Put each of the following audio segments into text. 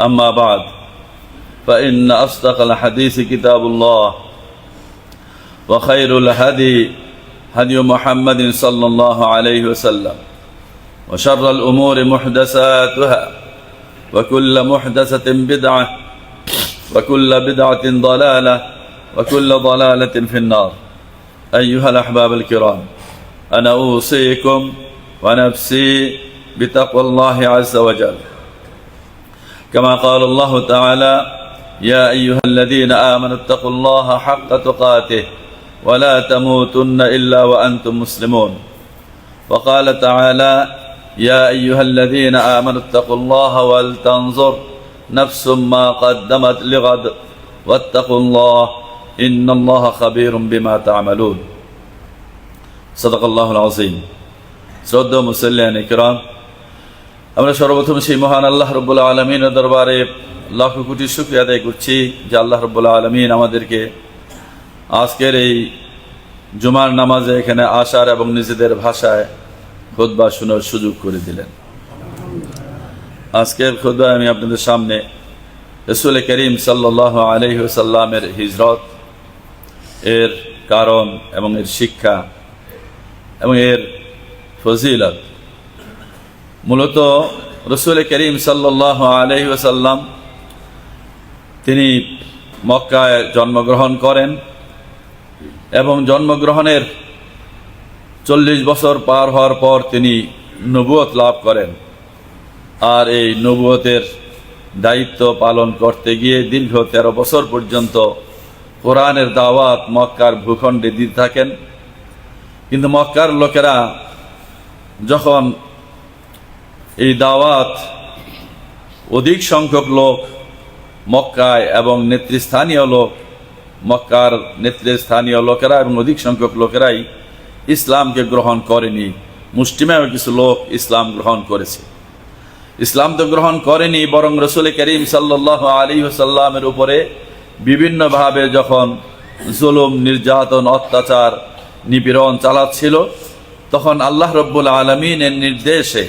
أما بعد فإن أصدق الحديث كتاب الله وخير الهدي هدي محمد صلى الله عليه وسلم وشر الأمور محدثاتها وكل محدثة بدعة وكل بدعة ضلالة وكل ضلالة في النار. أيها الأحباب الكرام أنا أوصيكم ونفسي بتقوى الله عز وجل. كما قال الله تعالى يا أيها الذين آمنوا اتقوا الله حق تقاته ولا تموتن إلا وأنتم مسلمون. وقال تعالى يا أيها الذين آمنوا اتقوا الله ولتنظر نفس ما قدمت لغد واتقوا الله إن الله خبير بما تعملون. صدق الله العظيم. سرد مسلمين الكرام আমরা সর্বপ্রথম সেই মহান আল্লাহ রব্বুল্লা আলমিনের দরবারে লাখ কোটি শুক্রিয়া আদায় করছি যে আল্লাহ রব্বুল্লা আলমিন আমাদেরকে আজকের এই জুমার নামাজে এখানে আসার এবং নিজেদের ভাষায় খোদবা শোনার সুযোগ করে দিলেন। আজকের খোদবায় আমি আপনাদের সামনে রসুল করিম সাল্লাহ আলহিসাল্লামের হিজরত, এর কারণ এবং এর শিক্ষা এবং এর ফজিলত মূলত রসুল করিম সাল্লাহ আলহিসাল্লাম তিনি মক্কায় জন্মগ্রহণ করেন এবং জন্মগ্রহণের চল্লিশ বছর পার হওয়ার পর তিনি নবুয়ত লাভ করেন। আর এই নবুয়তের দায়িত্ব পালন করতে গিয়ে দীর্ঘ তেরো বছর পর্যন্ত কোরআনের দাওয়াত মক্কার ভূখণ্ডে দিতে থাকেন। কিন্তু মক্কার লোকেরা যখন এই দাওয়াত অধিক সংখ্যক লোক মক্কায় এবং নেতৃস্থানীয় লোক, মক্কার নেতৃস্থানীয় লোকেরা এবং অধিক সংখ্যক লোকেরাই ইসলামকে গ্রহণ করেনি। মুষ্টিমেয় কিছু লোক ইসলাম গ্রহণ করেছে। ইসলাম তো গ্রহণ করেনি, বরং রসুল করিম সাল্লাহ আলী সাল্লামের উপরে বিভিন্নভাবে যখন জুলুম, নির্যাতন, অত্যাচার, নিপীড়ন চালাচ্ছিল, তখন আল্লাহ রব্বুল আলমিনের নির্দেশে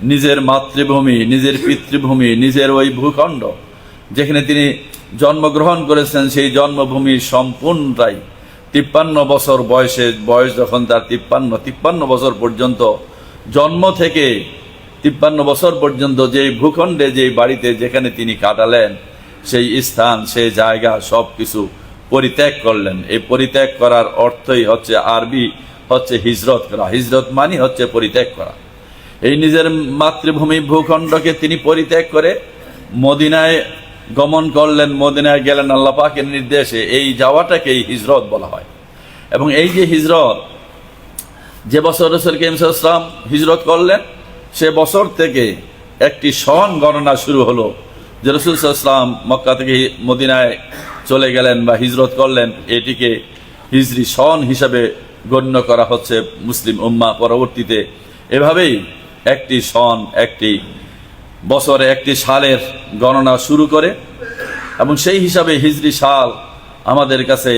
নিজের মাতৃভূমি, নিজের পিতৃভূমি, নিজের ওই ভূখণ্ড যেখানে তিনি জন্মগ্রহণ করেছেন, সেই জন্মভূমি সম্পূর্ণটাই তিপ্পান্ন বছর বয়সে, বয়স যখন তার তিপ্পান্ন তিপ্পান্ন বছর পর্যন্ত জন্ম থেকে তিপ্পান্ন বছর পর্যন্ত যেই ভূখণ্ডে, যেই বাড়িতে যেখানে তিনি কাটালেন, সেই স্থান, সেই জায়গা সব কিছু পরিত্যাগ করলেন। এই পরিত্যাগ করার অর্থই হচ্ছে আরবি হচ্ছে হিজরত করা। হিজরত মানে হচ্ছে পরিত্যাগ করা। এই নিজের মাতৃভূমি ভূখণ্ডকে তিনি পরিত্যাগ করে মদিনায় গমন করলেন। মদিনায় গেলেন আল্লাহ পাকের নির্দেশে। এই যাওয়াটাকেই হিজরত বলা হয়। এবং এই যে হিজরত, যে বছর রসুল ইসলাম হিজরত করলেন, সে বছর থেকে একটি সন গণনা শুরু হলো যে রসুল ইসলাম মক্কা থেকে মদিনায় চলে গেলেন বা হিজরত করলেন। এটিকে হিজরি সন হিসাবে গণ্য করা হচ্ছে মুসলিম উম্মা পরবর্তীতে। এভাবেই একটি সন, একটি বছরে একটি সালের গণনা শুরু করে এবং সেই হিসাবে হিজরি সাল আমাদের কাছে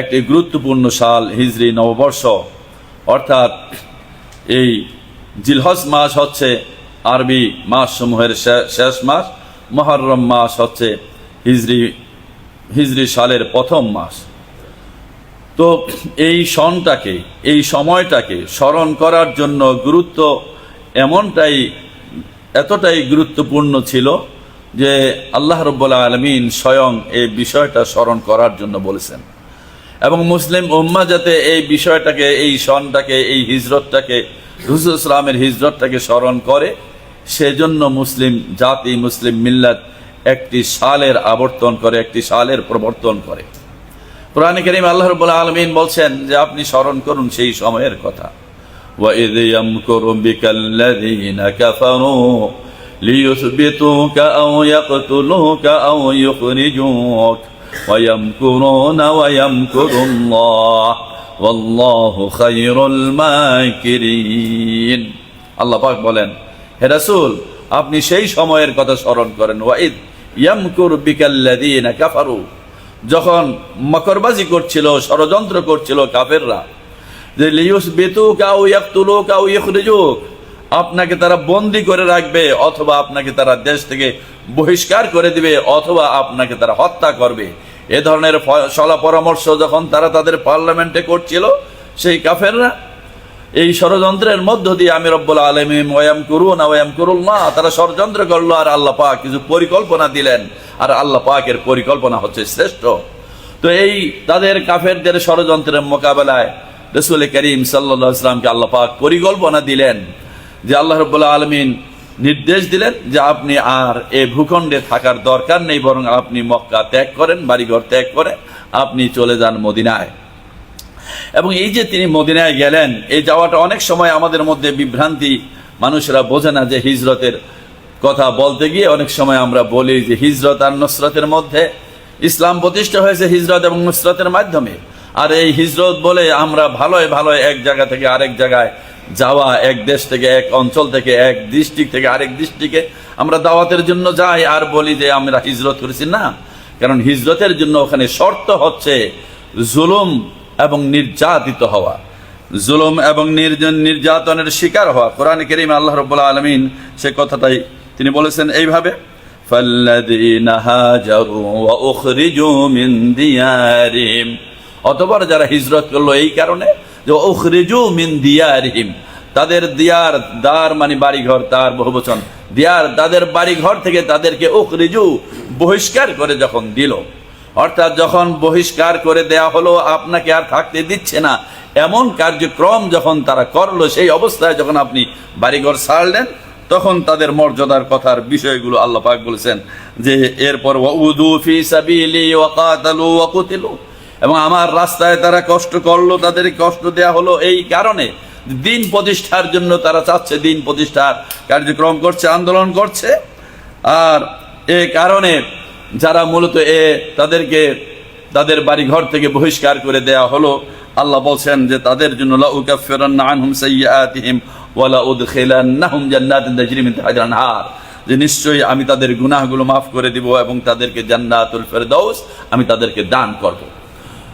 একটি গুরুত্বপূর্ণ সাল, হিজরি নববর্ষ। অর্থাৎ এই জিলহজ মাস হচ্ছে আরবি মাস সমূহের শেষ মাস, মহরম মাস হচ্ছে হিজরি হিজরি সালের প্রথম মাস। তো এই সনটাকে, এই সময়টাকে স্মরণ করার জন্য গুরুত্ব এমনটাই, এতটাই গুরুত্বপূর্ণ ছিল যে আল্লাহ রব্বুল্লা আলমিন স্বয়ং এই বিষয়টা স্মরণ করার জন্য বলেছেন। এবং মুসলিম উম্মা যাতে এই বিষয়টাকে, এই সনটাকে, এই হিজরতটাকে রুসুল ইসলামের হিজরতটাকে স্মরণ করে, সেজন্য মুসলিম জাতি, মুসলিম মিল্লাত একটি সালের আবর্তন করে, একটি সালের প্রবর্তন করে। কোরআন আল্লাহ রবুল্লা আলমিন বলছেন যে, আপনি স্মরণ করুন সেই সময়ের কথা। وَإِذْ يَمْكُرُ بِكَ الَّذِينَ كَفَرُوا لِيُثْبِتُوكَ أَوْ يَقْتُلُوكَ أَوْ يُخْرِجُوكَ وَيَمْكُرُونَ وَيَمْكُرُ اللَّهُ وَاللَّهُ خَيْرُ الْمَاكِرِينَ আল্লাহ পাক বলেন হে রাসূল আপনি সেই সময়ের কথা স্মরণ করেন ওয়াইদ ইয়ামকুর বিকাল্লাযীনা কাফারু যখন মকরবাজি করছিল ষড়যন্ত্র করছিল কাফেররা যে লিউস বেতু কাউ ইয়াকতুলু কাউ ইখরিজুক আপনাকে তারা বন্দি করে রাখবে অথবা আপনাকে তারা দেশ থেকে বহিষ্কার করে দিবে অথবা আপনাকে তারা হত্যা করবে। এ ধরনের সলা পরামর্শ যখন তারা তাদের পার্লামেন্টে করছিল, সেই কাফেররা, এই ষড়যন্ত্রের মধ্য দিয়ে আমি রব্বুল আলমিম ওয়াম করুন ওয়াম করুন না তারা ষড়যন্ত্র করল আর আল্লাহ পাক কিছু পরিকল্পনা দিলেন আর আল্লাহ পাকের পরিকল্পনা হচ্ছে শ্রেষ্ঠ। তো এই তাদের কাফেরদের ষড়যন্ত্রের মোকাবেলায় রসুল করিম সাল্লা ইসলামকে আল্লাহ পাক পরিকল্পনা দিলেন যে আল্লাহ রব্বুল্লাহ আলমিন নির্দেশ দিলেন যে আপনি আর এ ভূখণ্ডে থাকার দরকার নেই, বরং আপনি মক্কা ত্যাগ করেন, বাড়িঘর ত্যাগ করে আপনি চলে যান মদিনায়। এবং এই যে তিনি মদিনায় গেলেন, এই যাওয়াটা অনেক সময় আমাদের মধ্যে বিভ্রান্তি, মানুষরা বোঝে না যে হিজরতের কথা বলতে গিয়ে অনেক সময় আমরা বলি যে হিজরত আর নুসরতের মধ্যে ইসলাম প্রতিষ্ঠা হয়েছে হিজরত এবং নুসরতের মাধ্যমে। আর এই হিজরত বলে আমরা ভালোই ভালোই এক জায়গা থেকে আরেক জায়গায় যাওয়া এক দেশ থেকে এক অঞ্চল থেকে এক ডিস্ট্রিক্ট থেকে আরেক ডিস্ট্রিক্টে আমরা দাওয়াতের জন্য যাই আর বলি যে আমরা হিজরত করেছি না কারণ হিজরতের জন্য ওখানে শর্ত হচ্ছে জুলুম এবং নির্যাতিত হওয়া জুলুম এবং নির্জন নির্যাতনের শিকার হওয়া কোরআন করিম আল্লাহ রব্বুল্লাহ আলমিন সে কথাটাই তিনি বলেছেন এইভাবে فَالَّذِينَ هَاجَرُوا وَأُخْرِجُوا مِنْ دِيَارِهِمْ অতবার যারা হিজরত করল এই কারণে যে উখরিজু মিন দিয়ারিহিম, তাদের দিয়ার দার মানে বাড়িঘর, তার বহুবচন। দিয়ার তাদের বাড়িঘর থেকে তাদেরকে উখরিজু বহিষ্কার করে যখন দিল। অর্থাৎ যখন বহিষ্কার করে দেয়া হলো, আপনাকে আর থাকতে দিচ্ছে না। এমন কার্যক্রম যখন তারা করল, সেই অবস্থায় যখন আপনি বাড়িঘর ছাড়লেন তখন তাদের মর্যাদার কথার বিষয়গুলো আল্লাহ পাক বলেছেন যে, এরপর ওয়াউদু ফি সাবিলি ওয়া কাতালু ওয়া কুতিলু। এবং আমার রাস্তায় তারা কষ্ট করল তাদের কষ্ট দেয়া হলো এই কারণে। দিন প্রতিষ্ঠার জন্য তারা চাচ্ছে, দিন প্রতিষ্ঠার কার্যক্রম করছে, আন্দোলন করছে। আর এ কারণে যারা মূলত এ তাদেরকে, তাদের বাড়ি ঘর থেকে বহিষ্কার করে দেয়া হলো, আল্লাহ বলছেন যে তাদের জন্য যে নিশ্চয়ই আমি তাদের গুনাহগুলো মাফ করে দিব এবং তাদেরকে জান্নাতুল ফেরদাউস আমি তাদেরকে দান করব।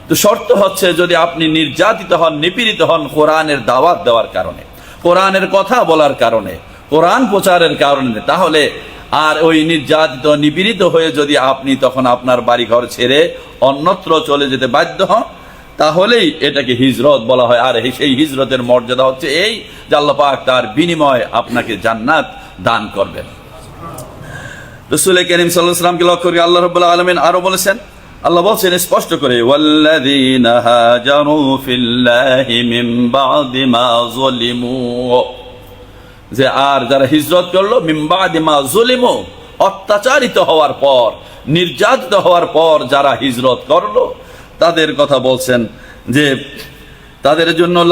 তো শর্ত হচ্ছে যদি আপনি নির্যাতিত হন, নিপীড়িত হন, কোরআনের দাওয়াত দেওয়ার কারণে, কোরআনের কথা বলার কারণে, কোরআন প্রচারের কারণে, তাহলে আর ওই নির্যাতিত, নিপীড়িত হয়ে যদি আপনি তখন আপনার বাড়িঘর ছেড়ে অন্যত্র চলে যেতে বাধ্য হন, তাহলেই এটাকে হিজরত বলা হয়। আর সেই হিজরতের মর্যাদা হচ্ছে এই আল্লাহ তার বিনিময় আপনাকে জান্নাত দান করবেন। রসুল করিম সাল্লাহামকে লক্ষ্য করে আল্লাহ রবাহ আলমিন আরও বলেছেন আল্লাহ বলছেন, স্পষ্ট করে যে আর যারা হিজরত করল, মিন বাদি অত্যাচারিত হওয়ার পর, নির্যাতিত হওয়ার পর যারা হিজরত করল, তাদের কথা বলছেন যে, তাদের জন্য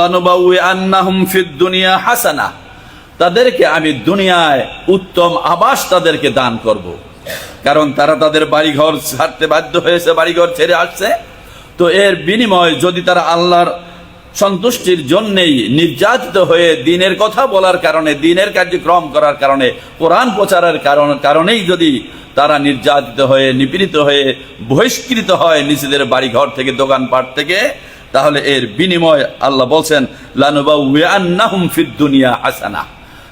দুনিয়া হাসানা তাদেরকে আমি দুনিয়ায় উত্তম আবাস তাদেরকে দান করব। কারণ তারা তাদের বাড়িঘর ছাড়তে বাধ্য হয়েছে, বাড়িঘর ছেড়ে আসছে। তো এর বিনিময় যদি তারা আল্লাহর সন্তুষ্টির জন্যেই নির্যাতিত হয়ে দিনের কথা বলার কারণে, দিনের কার্যক্রম করার কারণে, কোরআন প্রচারের কারণ, কারণেই যদি তারা নির্যাতিত হয়ে, নিপীড়িত হয়ে, বহিষ্কৃত হয় নিজেদের বাড়িঘর থেকে, দোকানপাট থেকে, তাহলে এর বিনিময় আল্লাহ বলছেন, লানুবাউয়ান্নাহুম ফিদ দুনিয়া হাসানা।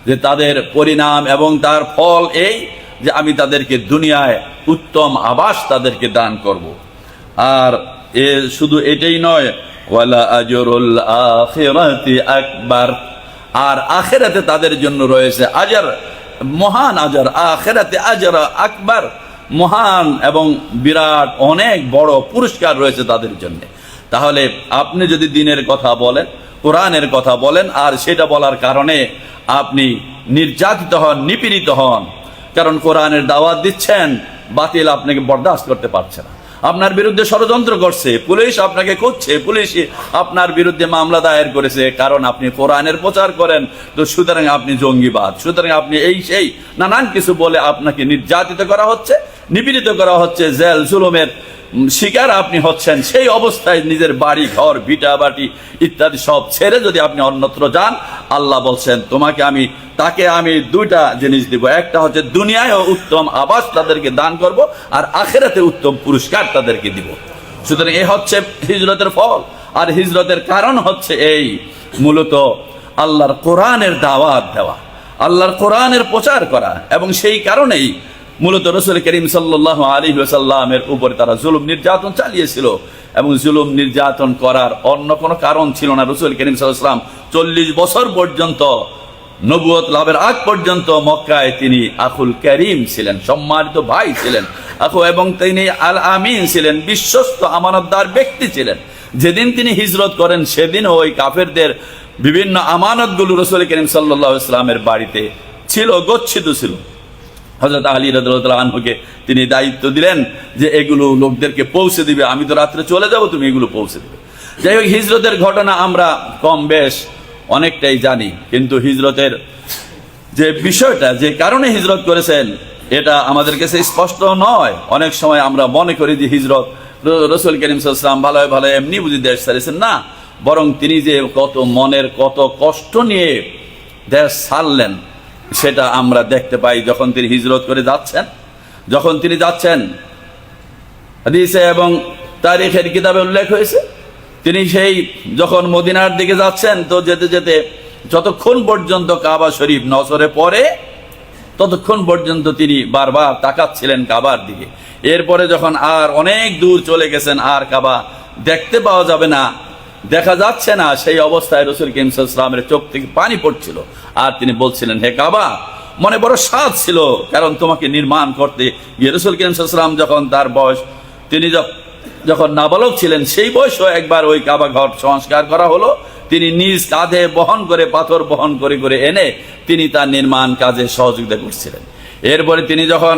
যে তাদের পরিণাম এবং তার ফল এই যে আমি তাদেরকে দুনিয়ায় উত্তম আবাস তাদেরকে দান করব। আর এ শুধু এটাই নয়, ওয়ালা আজরুল আখিরাতি আকবার। আর আখেরাতে তাদের জন্য রয়েছে আজার, মহান আজার, আখেরাতে আজার আকবার। মহান এবং বিরাট অনেক বড় পুরস্কার রয়েছে তাদের জন্য। তাহলে আপনি যদি দিনের কথা বলেন, কোরআনের কথা বলেন, আর সেটা বলার কারণে আপনি নির্যাতিত হন, নিপীড়িত হন কারণ কোরআনের দাওয়াত দিচ্ছেন, বাতিল আপনাকে বরদাস্ত করতে পারছে না। আপনার বিরুদ্ধে ষড়যন্ত্র করছে, পুলিশ আপনাকে খুঁজছে, পুলিশ আপনার বিরুদ্ধে মামলা দায়ের করেছে, কারণ আপনি কোরআনের প্রচার করেন, তো সুতরাং আপনি জঙ্গিবাদ। সুতরাং আপনি এই সেই নানান কিছু বলে আপনাকে নির্যাতিত করা হচ্ছে, নিপীড়িত করা হচ্ছে জেল, জুলুমের শিকার আপনি হচ্ছেন, সেই অবস্থায় নিজের বাড়ি, ঘর, ভিটা, বাটি ইত্যাদি সব ছেড়ে যদি আপনি অন্যত্র যান, আল্লাহ বলছেন, তোমাকে আমি, তাকে আমি দুইটা জিনিস দিব। একটা হচ্ছে দুনিয়ায় উত্তম আবাস তাদেরকে দান করব আর আখেরাতে উত্তম পুরস্কার তাদেরকে দিব। সুতরাং এ হচ্ছে হিজরতের ফল। আর হিজরতের কারণ হচ্ছে এই, মূলত আল্লাহর কোরআনের দাওয়াত দেওয়া, আল্লাহর কোরআনের প্রচার করা এবং সেই কারণেই মূলত রসুল করিম সাল্লাহ আলী সাল্লামের উপরে তারা জুলুম নির্যাতন চালিয়েছিল এবং জুলুম নির্যাতন করার অন্য কোনো কারণ ছিল না। রসুল করিম সাল্লাম চল্লিশ বছর পর্যন্ত নবুয়ত লাভের আগ পর্যন্ত মক্কায় তিনি আকুল করিম ছিলেন, সম্মানিত ভাই ছিলেন। আখু এবং তিনি আল আমিন ছিলেন, বিশ্বস্ত আমানতদার ব্যক্তি ছিলেন। যেদিন তিনি হিজরত করেন সেদিন ওই কাফেরদের বিভিন্ন আমানতগুলো রসুল করিম সাল্লাহ ইসলামের বাড়িতে ছিল, গচ্ছিত ছিল। হজরত আলী রাদিয়াল্লাহু আনহুকে তিনি দায়িত্ব দিলেন যে এগুলো লোকদেরকে পৌঁছে দিবে, আমি তো রাত্রে চলে যাব, তুমি এগুলো পৌঁছে দিবে। যাই হোক, হিজরতের ঘটনা আমরা কম বেশ অনেকটাই জানি, কিন্তু হিজরতের যে বিষয়টা, যে কারণে হিজরত করেছেন, এটা আমাদের কাছে স্পষ্ট নয়। অনেক সময় আমরা মনে করি যে হিজরত রসুল করিম সাল্লাম ভালো ভালো এমনি বুঝি দেশ ছাড়িয়েছেন। না, বরং তিনি যে কত মনের, কত কষ্ট নিয়ে দেশ ছাড়লেন সেটা আমরা দেখতে পাই যখন তিনি হিজরত করে যাচ্ছেন। যখন তিনি যাচ্ছেন, হাদিসে এবং তারিখের কিতাবে উল্লেখ হয়েছে, তিনি সেই যখন মদিনার দিকে যাচ্ছেন, তো যেতে যেতে যতক্ষণ পর্যন্ত কাবা শরীফ নজরে পড়ে, ততক্ষণ পর্যন্ত তিনি বারবার তাকাচ্ছিলেন কাবার দিকে। এরপরে যখন আর অনেক দূর চলে গেছেন, আর কাবা দেখতে পাওয়া যাবে না দেখা যাচ্ছে না সেই অবস্থায় রসুল কিমসালামের চোখ থেকে পানি পড়ছিল। আর তিনি বলছিলেন, হে কাবা, মনে বড় স্বাদ ছিল, কারণ তোমাকে নির্মাণ করতে গিয়ে রসুল কিমসালাম যখন তার বয়স, তিনি যখন নাবালক ছিলেন, সেই বয়সও একবার ওই কাবা ঘর সংস্কার করা হলো। তিনি নিজ কাঁধে বহন করে, পাথর বহন করে করে এনে তিনি তার নির্মাণ কাজে সহযোগিতা করছিলেন। এরপরে তিনি যখন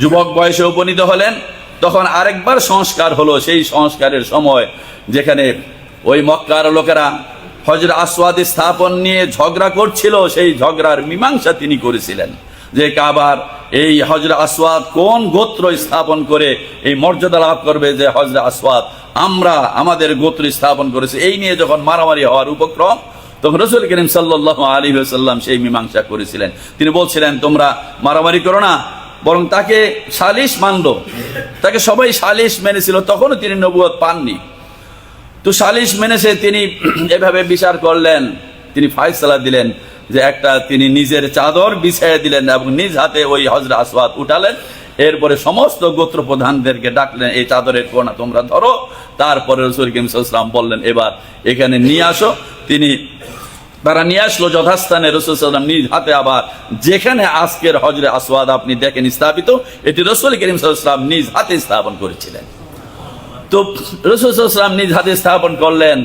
যুবক বয়সে উপনীত হলেন, তখন আরেকবার সংস্কার হলো। সেই সংস্কারের সময় যেখানে ওই মক্কার লোকেরা হজর আসওয়াদি স্থাপন নিয়ে ঝগড়া করছিল, সেই ঝগড়ার মীমাংসা তিনি করেছিলেন। যে কাবার এই হজরা আসওয়াদ কোন গোত্র স্থাপন করে এই মর্যাদা লাভ করবে যে হজরা আসওয়াদ, আমরা আমাদের গোত্র স্থাপন করেছি। এই নিয়ে যখন মারামারি হওয়ার উপক্রম, তখন রসুল করিম সাল্লাহ আলী সাল্লাম সেই মীমাংসা করেছিলেন। তিনি বলছিলেন, তোমরা মারামারি করো না, বরং তাকে সালিশ মানল। তাকে সবাই সালিশ মেনেছিল, তখনও তিনি নবুয়ত পাননি। তো সালিশ মেনেছে তিনি এভাবে বিচার করলেন, তিনি ফায়সালা দিলেন যে একটা তিনি নিজের চাদর বিছাইয়ে দিলেন এবং নিজ হাতে ওই হজরা আসওয়াদ উঠালেন। এরপরে সমস্ত গোত্র প্রধানদেরকে ডাকলেন, এই চাদরের কোনা তোমরা ধরো। তারপরে রসুল কিমসাল্লাম বললেন, এবার এখানে নিয়ে আসো। তিনি তারা নিয়ে আসলো যথাস্থানে রসুল সাল্লাম নিজ হাতে আবার যেখানে আজকের হজরে আসওয়াদ আপনি দেখেন স্থাপিত, এটি রসুল করিম নিজ হাতে স্থাপন করেছিলেন। তো রসুলাম নিজ হাতে স্থাপন করলেন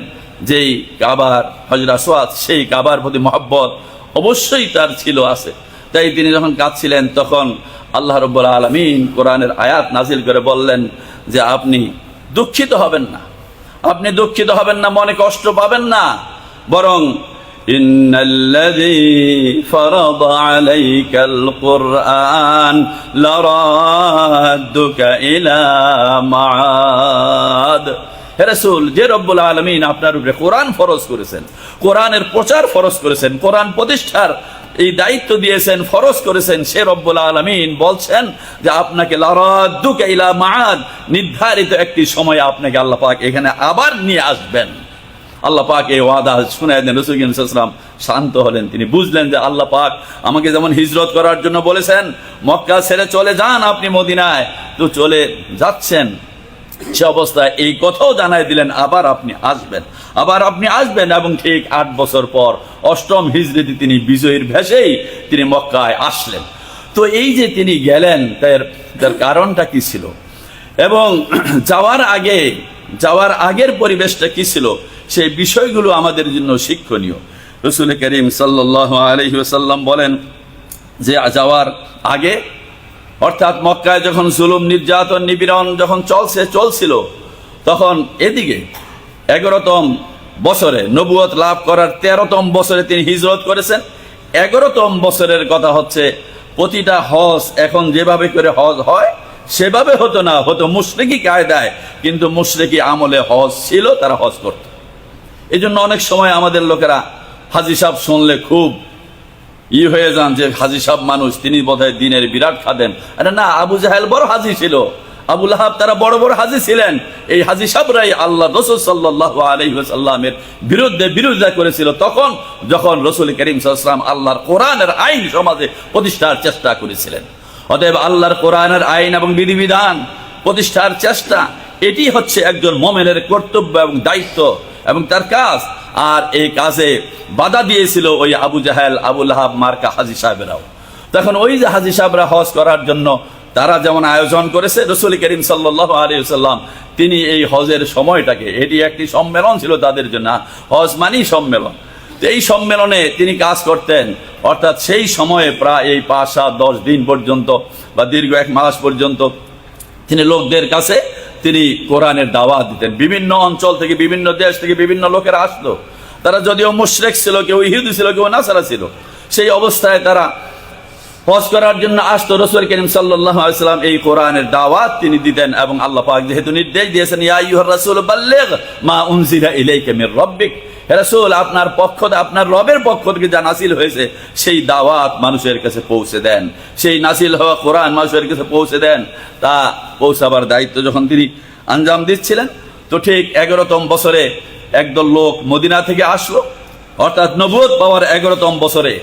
যেই কাবার হজরা সোয়াদ সেই কাবার প্রতি মহব্বত অবশ্যই তার ছিল আছে। তাই তিনি যখন কাঁদছিলেন, তখন আল্লাহ রব্বুল আলমিন কোরআনের আয়াত নাজিল করে বললেন যে, আপনি দুঃখিত হবেন না। আপনি দুঃখিত হবেন না, মনে কষ্ট পাবেন না। বরং إن الذي فرض عليك القرآن لرادك إلى معاد হে রাসূল যে রব্বুল আলমিন আপনার উপরে কোরআন ফরজ করেছেন কোরআনের প্রচার ফরজ করেছেন কোরআন প্রতিষ্ঠার এই দায়িত্ব দিয়েছেন ফরজ করেছেন সে রব্বুল আলমিন বলছেন যে আপনাকে লারাদ্দুকা ইলা মাআদ নির্ধারিত একটি সময় আপনাকে আল্লাহ পাক এখানে আবার নিয়ে আসবেন আল্লাহ পাক এই ওয়াদা শুনে দেন, রসুল ইসলাম শান্ত হলেন। তিনি বুঝলেন যে আল্লাহ পাক আমাকে যেমন হিজরত করার জন্য বলেছেন, মক্কা ছেড়ে চলে যান আপনি মদিনায়। তো চলে যাচ্ছেন, সে অবস্থায় এই কথাও জানাই দিলেন, আবার আপনি আসবেন। আবার আপনি আসবেন এবং ঠিক আট বছর পর অষ্টম হিজরিতে তিনি বিজয়ীর ভেসেই তিনি মক্কায় আসলেন। তো এই যে তিনি গেলেন, তার তার কারণটা কি ছিল? এবং যাওয়ার আগে যাওয়ার আগের পরিবেশটা কি ছিল? সেই বিষয়গুলো আমাদের জন্য শিক্ষণীয়। রসুল করিম সাল্লাহ আলহিসাল্লাম বলেন যে, যাওয়ার আগে, অর্থাৎ মক্কায় যখন জুলুম, নির্যাতন, নিপীড়ন যখন চলছে, চলছিল, তখন এদিকে এগারোতম বছরে নবুয়ত লাভ করার তেরোতম বছরে তিনি হিজরত করেছেন। এগারোতম বছরের কথা হচ্ছে, প্রতিটা হজ এখন যেভাবে করে হজ হয় সেভাবে হতো না, হতো মুশরিকি কায়দায়, কিন্তু মুশরিকি আমলে হজ ছিল, তারা হজ করত। এই জন্য অনেক সময় আমাদের লোকেরা হাজি সাহেব শুনলে খুব ই হয়ে যান যে হাজি সাহেব মানুষ, তিনি বোধহয় দিনের বিরাট খাদেন আরে না, আবু জাহেল বড় হাজি ছিল। আবুল আহাব তারা বড় বড় হাজি ছিলেন। এই হাজি সাহেবরাই আল্লাহ রসুল সাল্লাহ আলহিহাল্লামের বিরুদ্ধে বিরোধিতা করেছিল। তখন যখন রসুল করিম সাল্লাম আল্লাহর কোরআনের আইন সমাজে প্রতিষ্ঠার চেষ্টা করেছিলেন। অতএব আল্লাহর কোরআনের আইন এবং বিধিবিধান, প্রতিষ্ঠার চেষ্টা, এটি হচ্ছে একজন মোমেনের কর্তব্য এবং দায়িত্ব এবং তার কাজ। আর এই কাজে বাধা দিয়েছিল ওই আবু জাহেল আবুল আহাব মার্কা হাজি সাহেবেরাও। তখন ওই যে হাজি সাহেবরা হজ করার জন্য তারা যেমন আয়োজন করেছে, রসুল করিম সাল্লাহ আলিয়াল্লাম তিনি এই হজের সময়টাকে, এটি একটি সম্মেলন ছিল তাদের জন্য, হজ মানেই সম্মেলন। এই সম্মেলনে তিনি কাজ করতেন, অর্থাৎ সেই সময়ে প্রায় এই পাঁচ সাত দশ দিন পর্যন্ত বা দীর্ঘ এক মাস পর্যন্ত তিনি লোকদের কাছে তিনি কোরআনের দাওয়াত দিতেন। বিভিন্ন অঞ্চল থেকে, বিভিন্ন দেশ থেকে বিভিন্ন লোকেরা আসতো। তারা যদিও মুশরেক ছিল, কেউ ইহুদি ছিল, কেউ নাসারা ছিল। সেই অবস্থায় তারা হজ করার জন্য আসতো। রসুল করিম সাল্লাহ আলাইসাল্লাম এই কোরআনের দাওয়াত তিনি দিতেন এবং আল্লাহ পাক যেহেতু নির্দেশ দিয়েছেন, ইয়া ইউহর মা উনজিলা মির রাসূল, আপনার পক্ষ আপনার রবের পক্ষ থেকে যা নাসিল হয়েছে, সেই দাওয়াত মানুষের কাছে পৌঁছে দেন। সেই নাসিল হওয়া কোরআন মানুষের কাছে পৌঁছে দেন। তা পৌঁছাবার দায়িত্ব যখন তিনি আঞ্জাম দিচ্ছিলেন, তো ঠিক এগারোতম বছরে একদল লোক মদিনা থেকে আসলো। অর্থাৎ নবুয়ত পাওয়ার এগারোতম বছরে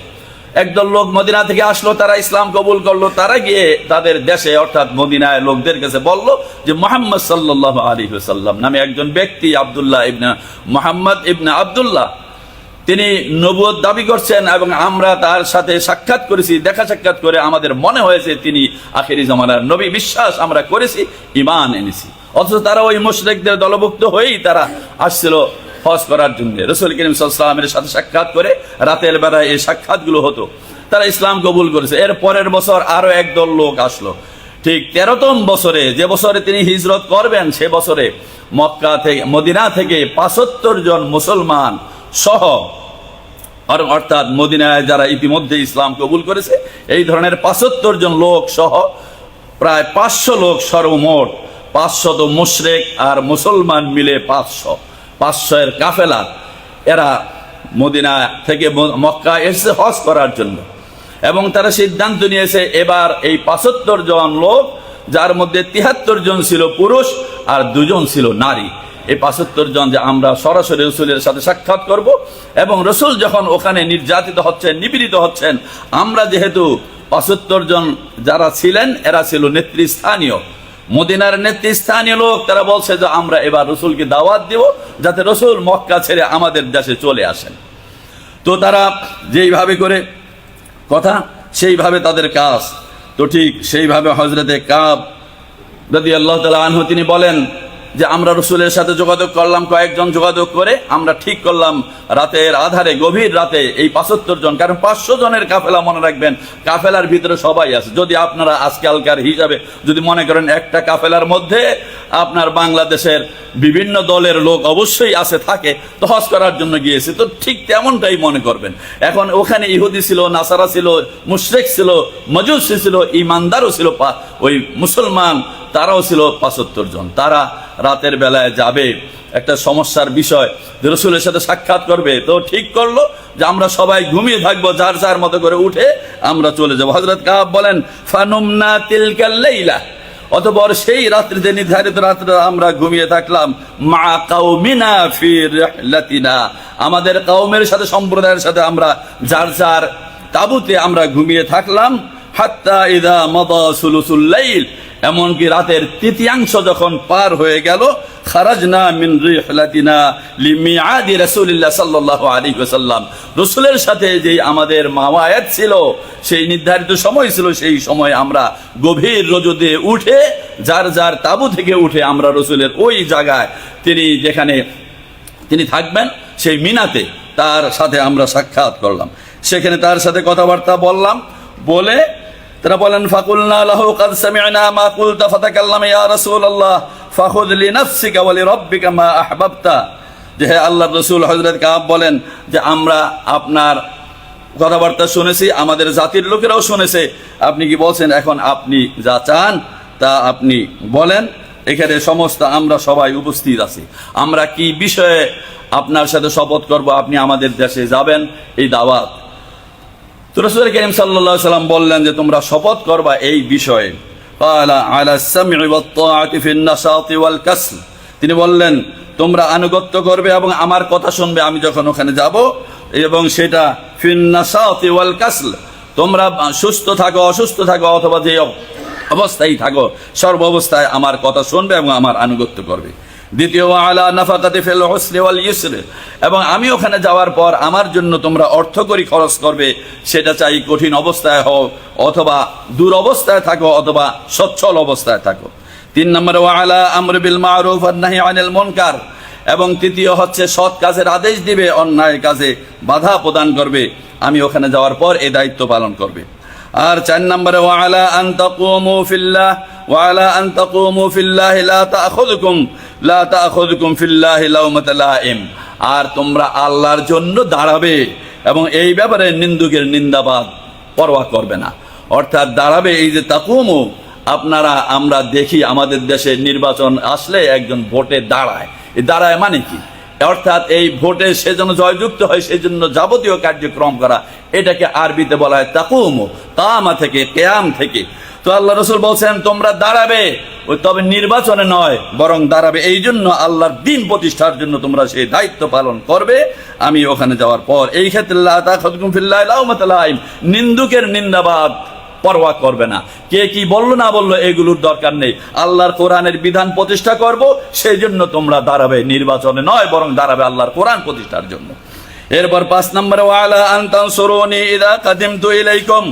একদল লোক মদিনা থেকে আসলো, তারা ইসলাম কবুল করল, তারা গিয়ে তাদের দেশে, অর্থাৎ মদিনায় লোকদের কাছে বলল যে, মোহাম্মদ সাল্লাহ আলী সাল্লাম নামে একজন ব্যক্তি, আবদুল্লাহ ইবনা মোহাম্মদ ইবনা আবদুল্লাহ। তিনি নবুয়ত দাবি করছেন এবং আমরা তার সাথে সাক্ষাৎ করেছি, দেখা সাক্ষাৎ করে আমাদের মনে হয়েছে তিনি আখেরি জামানার নবী। বিশ্বাস আমরা করেছি ইমান এনেছি। অথচ তারা ওই মুশরিকদের দলভুক্ত হয়েই তারা আসছিল হজ করার জন্য। রসুল করিম সাল্লামের সাথে সাক্ষাৎ করে রাতের বেলায় এই সাক্ষাৎগুলো হতো। তারা ইসলাম কবুল করেছে। এর পরের বছর আরও একদল লোক আসলো। ঠিক তেরোতম বছরে যে বছরে তিনি হিজরত করবেন, সে বছরে মক্কা থেকে, মদিনা থেকে পাঁচাত্তর জন মুসলমান সহ অর্থাৎ মদিনায় যারা ইতিমধ্যে ইসলাম কবুল করেছে, এই ধরনের পাঁচাত্তর জন লোক সহ প্রায় পাঁচশো লোক সর্বমোট পাঁচশত মুশরেক আর মুসলমান মিলে পাঁচশো। পাঁচশো এর কাফেলা এরা মদিনা থেকে মক্কা এসে হজ করার জন্য। এবং তারা সিদ্ধান্ত নিয়েছে, এবার এই পাঁচাত্তর জন লোক, যার মধ্যে তিহাত্তর জন ছিল পুরুষ আর দুজন ছিল নারী। এই পাঁচাত্তর জন যে আমরা সরাসরি রসুলের সাথে সাক্ষাৎ করব এবং রসুল যখন ওখানে নির্যাতিত হচ্ছেন, নিপীড়িত হচ্ছেন, আমরা যেহেতু পঁচাত্তর জন যারা ছিলেন, এরা ছিল নেতৃস্থানীয়। মদিনার নেতৃস্থানীয় লোক, তারা বলছে যে আমরা এবার রসুলকে দাওয়াত দিব যাতে রসুল মক্কা ছেড়ে আমাদের দেশে চলে আসেন। তো তারা যেইভাবে করে কথা, সেইভাবে তাদের কাজ। তো ঠিক সেইভাবে হজরতে কাব যদি আল্লাহ তালা আনহ তিনি বলেন যে আমরা রসুলের সাথে যোগাযোগ করলাম, কয়েকজন যোগাযোগ করে আমরা ঠিক করলাম রাতের আধারে, গভীর রাতে এই পাঁচাত্তর জন, কারণ পাঁচশো জনের কাফেলা মনে রাখবেন, কাফেলার ভিতরে সবাই আছে। যদি আপনারা আজকালকার হিসাবে যদি মনে করেন একটা কাফেলার মধ্যে আপনার বাংলাদেশের বিভিন্ন দলের লোক অবশ্যই আছে, থাকে, তো হজ করার জন্য গিয়েছে, তো ঠিক তেমনটাই মনে করবেন। এখন ওখানে ইহুদি ছিল, নাসারা ছিল, মুশরেক ছিল মজুসি ছিল, ইমানদারও ছিল ওই মুসলমান, তারাও ছিল পঁচাত্তর জন। তারা রাতের বেলায় যাবে। একটা সমস্যার বিষয়। যে রসুলের সাথে সাক্ষাৎ করবে, তো ঠিক করল যে আমরা সবাই ঘুমিয়ে থাকব, যার যার মতো করে উঠে আমরা চলে যাব। হজরত কাহাব বলেন, ফানুমনা তিলকাল্লাইলা অতপর সেই রাত্রিতে নির্ধারিত রাত্রে আমরা ঘুমিয়ে থাকলাম, মা কাউমিনা ফির রিহলাতিনা। আমাদের কাউমের সাথে, সম্প্রদায়ের সাথে আমরা, যার যার তাবুতে আমরা ঘুমিয়ে থাকলাম। ইদা এমনকি রাতের তৃতীয়াংশ যখন পার হয়ে গেল, খারাজনা সাথে আমাদের ছিল, সেই নির্ধারিত সময় ছিল, সেই সময় আমরা গভীর রজতে উঠে, যার যার তাবু থেকে উঠে আমরা রসুলের ওই জায়গায় তিনি যেখানে তিনি থাকবেন, সেই মিনাতে তার সাথে আমরা সাক্ষাৎ করলাম। সেখানে তার সাথে কথাবার্তা বললাম, বলে তারা বলেন, ফাকুলনা লাহু কাদ সামি'না মা কুলতা ফাতাকাল্লাম ইয়া রাসূলুল্লাহ, ফাখুদ লিনাফসিকা ওয়া লিরাব্বিকা মা আহবাবতা। যে হে আল্লাহর রাসূল, হযরত কাব বলেন যে, আমরা আপনার কথাবার্তা শুনেছি, আমাদের জাতির লোকেরাও শুনেছে। আপনি কি বলছেন, এখন আপনি যা চান তা আপনি বলেন। এখানে সমস্ত আমরা সবাই উপস্থিত আছি। আমরা কি বিষয়ে আপনার সাথে শপথ করব, আপনি আমাদের দেশে যাবেন। এই দাওয়াত রসুল করিম সাল্লাম বললেন যে, তোমরা শপথ করবা এই বিষয়ে। তিনি বললেন, তোমরা আনুগত্য করবে এবং আমার কথা শুনবে, আমি যখন ওখানে যাব এবং সেটা ওয়াল কাসল। তোমরা সুস্থ থাকো, অসুস্থ থাকো, অথবা যে অবস্থায় থাকো, সর্ব অবস্থায় আমার কথা শুনবে এবং আমার আনুগত্য করবে। দ্বিতীয় আলা নাফাকাতে ফেল ওয়াল ইসরে এবং আমি ওখানে যাওয়ার পর আমার জন্য তোমরা অর্থ করি খরচ করবে, সেটা চাই কঠিন অবস্থায় হও, অথবা দূর অবস্থায় থাকো, অথবা সচ্ছল অবস্থায় থাকো। তিন নম্বর ওয়ালা আমর বিল মারুফ নাহি আনিল মুনকার এবং তৃতীয় হচ্ছে, সৎ কাজের আদেশ দিবে, অন্যায় কাজে বাধা প্রদান করবে। আমি ওখানে যাওয়ার পর এই দায়িত্ব পালন করবে। আর চার নম্বরে, ওয়ালা আর তোমরা আল্লাহর জন্য দাঁড়াবে এবং এই ব্যাপারে নিন্দুকের নিন্দাবাদ পরোয়া করবে না। অর্থাৎ দাঁড়াবে এই যে তাকুমু, আপনারা, আমরা দেখি আমাদের দেশে নির্বাচন আসলে একজন ভোটে দাঁড়ায়। এই দাঁড়ায় মানে কি? অর্থাৎ এই ভোটে সে যেন জয়যুক্ত হয়, সেই জন্য যাবতীয় কার্যক্রম করা, এটাকে আরবিতে বলা হয় তাকুম তামা থেকে, কেয়াম থেকে। তো আল্লাহ রসুল বলছেন, তোমরা দাঁড়াবে ওই তবে নির্বাচনে নয়, বরং দাঁড়াবে। এই জন্য আল্লাহর দিন প্রতিষ্ঠার জন্য তোমরা সেই দায়িত্ব পালন করবে। আমি ওখানে যাওয়ার পর, এই ক্ষেত্রে নিন্দুকের নিন্দাবাদ পরোয়া করবে না কে কি বললো না বললো এগুলোর দরকার নেই আল্লাহর কোরআনের বিধান প্রতিষ্ঠা করব সেই জন্য তোমরা দাঁড়াবে নির্বাচনে নয় বরং দাঁড়াবে আল্লাহর কোরআন প্রতিষ্ঠার জন্য এরপর পাঁচ নম্বরে ওয়ালা আনতান সরুনি ইদা কাদিমতু ইলাইকুম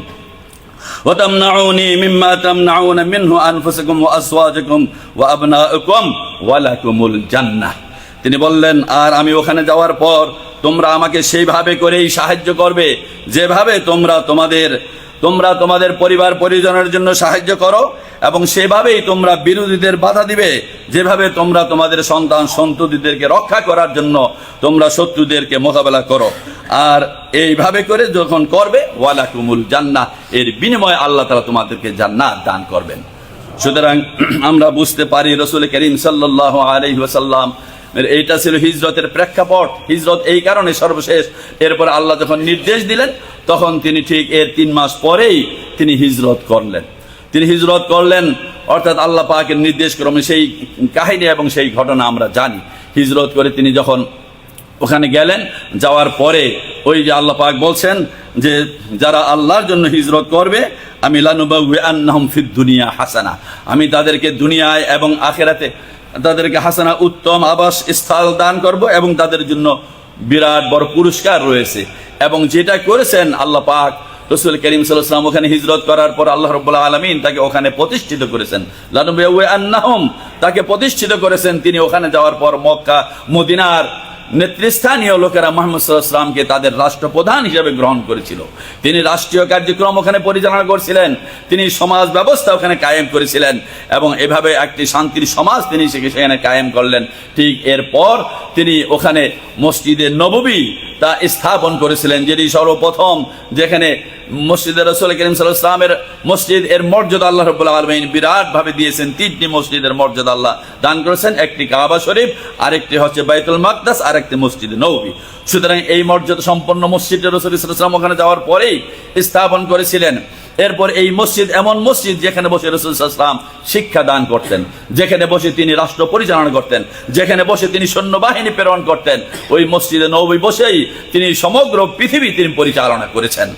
وتمنعوني مما تمنعون منه أنفسكم وأزواجكم وأبناءكم ولكم الجنة তিনি বললেন আর আমি ওখানে যাওয়ার পর তোমরা আমাকে সেইভাবে করেই সাহায্য করবে যেভাবে তোমরা তোমাদের তোমরা তোমাদের পরিবার পরিজনের জন্য সাহায্য করো এবং সেভাবেই তোমরা বিরোধীদের বাধা দিবে। যেভাবে তোমরা তোমাদের সন্তান সন্ততিদেরকে রক্ষা করার জন্য তোমরা শত্রুদেরকে মোকাবেলা করো। আর এইভাবে করে যখন করবে ওয়ালা কুমুল জান্নাহ, এর বিনিময়ে আল্লাহ তালা তোমাদেরকে জান্নাত দান করবেন। সুতরাং আমরা বুঝতে পারি রসুল করিম সাল্লাহ আলহি ওসাল্লাম এইটা ছিল হিজরতের প্রেক্ষাপট। হিজরত এই কারণে সর্বশেষ। এরপর আল্লাহ যখন নির্দেশ দিলেন, তখন তিনি ঠিক এর তিন মাস পরেই তিনি হিজরত করলেন। তিনি হিজরত করলেন, অর্থাৎ আল্লাহ পাকের নির্দেশ ক্রমে সেই কাহিনী এবং সেই ঘটনা আমরা জানি। হিজরত করে তিনি যখন ওখানে গেলেন, যাওয়ার পরে ওই যে আল্লাহ পাক বলছেন যে, যারা আল্লাহর জন্য হিজরত করবে, আমি লানুবাউবে আন্নাহম ফিদ দুনিয়া হাসানা। আমি তাদেরকে দুনিয়ায় এবং আখেরাতে তাদেরকে হাসানা উত্তম আবাস স্থল দান করব এবং তাদের জন্য বিরাট বড় পুরস্কার রয়েছে। এবং যেটা করেছেন আল্লাহ পাক, রসুল করিম সাল্লাম ওখানে হিজরত করার পর আল্লাহ রব্বুল্লাহ আলমিন তাকে ওখানে প্রতিষ্ঠিত করেছেন। লানুবে আন্নাহম তাকে প্রতিষ্ঠিত করেছেন। তিনি ওখানে যাওয়ার পর মক্কা, মদিনার নেতৃস্থানীয় লোকেরা মোহাম্মদ তাদের রাষ্ট্রপ্রধান হিসেবে গ্রহণ করেছিল। তিনি রাষ্ট্রীয় কার্যক্রম ওখানে পরিচালনা করছিলেন, তিনি সমাজ ব্যবস্থা ওখানে কায়েম করেছিলেন এবং এভাবে একটি শান্তির সমাজ তিনি সেখানে সেখানে কায়েম করলেন। ঠিক এরপর তিনি ওখানে মসজিদে নববী তা স্থাপন করেছিলেন, যেটি সর্বপ্রথম যেখানে মসজিদের রসুল করিম সাল্লামের মসজিদ, এর মর্যাদা আল্লাহ রবুল্লাহ আলমিন বিরাটভাবে দিয়েছেন। তিনটি মসজিদের মর্যাদা আল্লাহ দান করেছেন, একটি কাবা শরীফ, আরেকটি হচ্ছে বাইতুল মাকদাস, আরেকটি মসজিদ নৌবি। সুতরাং এই মর্যাদা সম্পন্ন মসজিদে রসুল ইসলাম ওখানে যাওয়ার পরেই স্থাপন করেছিলেন। এরপর এই মসজিদ এমন মসজিদ যেখানে বসে রসুল ইসলাম শিক্ষা দান করতেন। যেখানে বসে তিনি রাষ্ট্র পরিচালনা করতেন। যেখানে বসে তিনি সৈন্যবাহিনী প্রেরণ করতেন। ওই মসজিদে নবী বসেই তিনি সমগ্র পৃথিবী তিনি পরিচালনা করেছেন।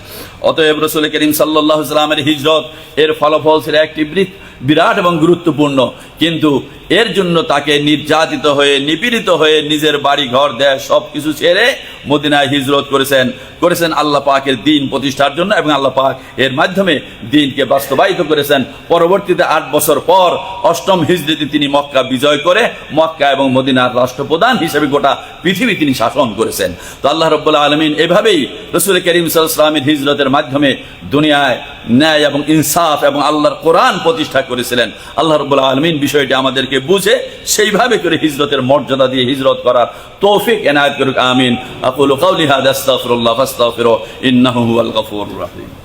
অতএব রসুল করিম সাল্লাহ ইসলামের হিজরত এর ফলাফল ছিল একটি বৃত্ত। বিরাট এবং গুরুত্বপূর্ণ। কিন্তু এর জন্য তাকে নির্যাতিত হয়ে, নিপীড়িত হয়ে নিজের বাড়ি, ঘর দেয় সব কিছু ছেড়ে মদিনায় হিজরত করেছেন। করেছেন আল্লাহ পাকের দিন প্রতিষ্ঠার জন্য এবং আল্লাহ পাক এর মাধ্যমে দিনকে বাস্তবায়িত করেছেন। পরবর্তীতে আট বছর পর অষ্টম হিজরিতে তিনি মক্কা বিজয় করে মক্কা এবং মদিনার রাষ্ট্রপ্রধান হিসেবে গোটা পৃথিবী তিনি শাসন করেছেন। তো আল্লাহ রব্বুল্লাহ আলমিন এভাবেই রসুল করিম সাল্লামের হিজরতের মাধ্যমে দুনিয়ায় ন্যায় এবং ইনসাফ এবং আল্লাহর কোরআন প্রতিষ্ঠা করেছিলেন। আল্লাহ রব্বুল্লাহ আলমিন বিষয়টি আমাদেরকে বুঝে সেইভাবে করে হিজরতের মর্যাদা দিয়ে হিজরত করার তৌফিক এনায়ত করুক, আমিন। আকুল কাউলি হাদ রহিম।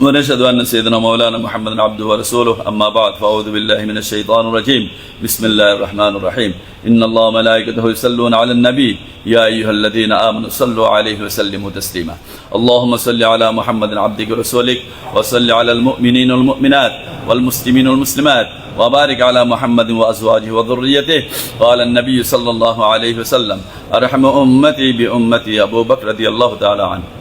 ونشهد أن سيدنا مولانا محمد عبده ورسوله. أما بعد فأعوذ بالله من الشيطان الرجيم. بسم الله الرحمن الرحيم. إن الله وملائكته يصلون على النبي. يا أيها الذين آمنوا صلوا عليه وسلموا تسليما. اللهم صل على محمد عبدك ورسولك وصل على المؤمنين والمؤمنات والمسلمين والمسلمات وبارك على محمد وأزواجه وذريته قال النبي صلى الله عليه وسلم. أرحم أمتي بأمتي أبو بكر رضي الله تعالى عنه.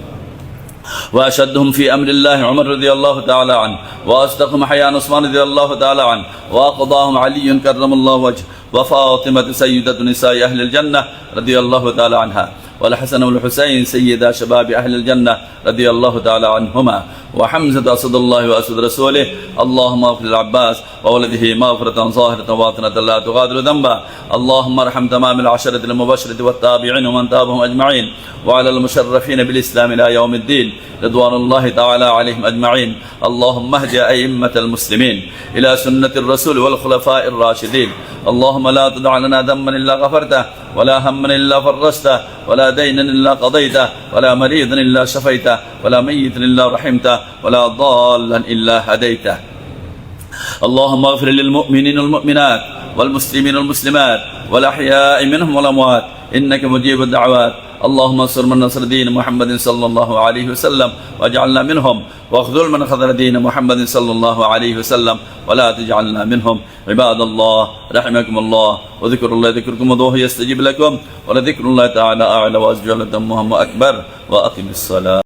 وأشدهم في أمر الله عمر رضي الله تعالى عنه وأصدقهم حيان عثمان رضي الله تعالى عنه وأقضاهم علي كرم الله وجهه. وفاطمة سيدة نساء أهل الجنة رضي الله تعالى عنها والحسن والحسين سيدا شباب أهل الجنة رضي الله تعالى عنهما وحمزة أسد الله وأسد رسوله اللهم اغفر العباس وولده مغفرة ظاهرة باطنة لا تغادر ذنبا اللهم ارحم تمام العشرة المبشرة والتابعين ومن تابهم أجمعين وعلى المشرفين بالإسلام إلى يوم الدين رضوان الله تعالى عليهم أجمعين اللهم اهد أئمة المسلمين إلى سنة الرسول والخلفاء الراشدين اللهم لا تدع لنا ذنبا إلا غفرته ولا هما إلا فرجته ولا دينا إلا قضيته ولا مريضا إلا شفيته ولا ميتا إلا رحمته ولا ضالا إلا هديته. اللهم اغفر للمؤمنين والمؤمنات والمسلمين والمسلمات والأحياء منهم والأموات إنك مجيب الدعوات. اللهم انصر من نصر دين محمد صلى الله عليه وسلم واجعلنا منهم واخذل من خذل دين محمد صلى الله عليه وسلم ولا تجعلنا منهم. عباد الله رحمكم الله. وذكر الله ذكركم وضوه يستجيب لكم. ولذكر الله تعالى أعلى وأجل وأكبر. وأقم الصلاة.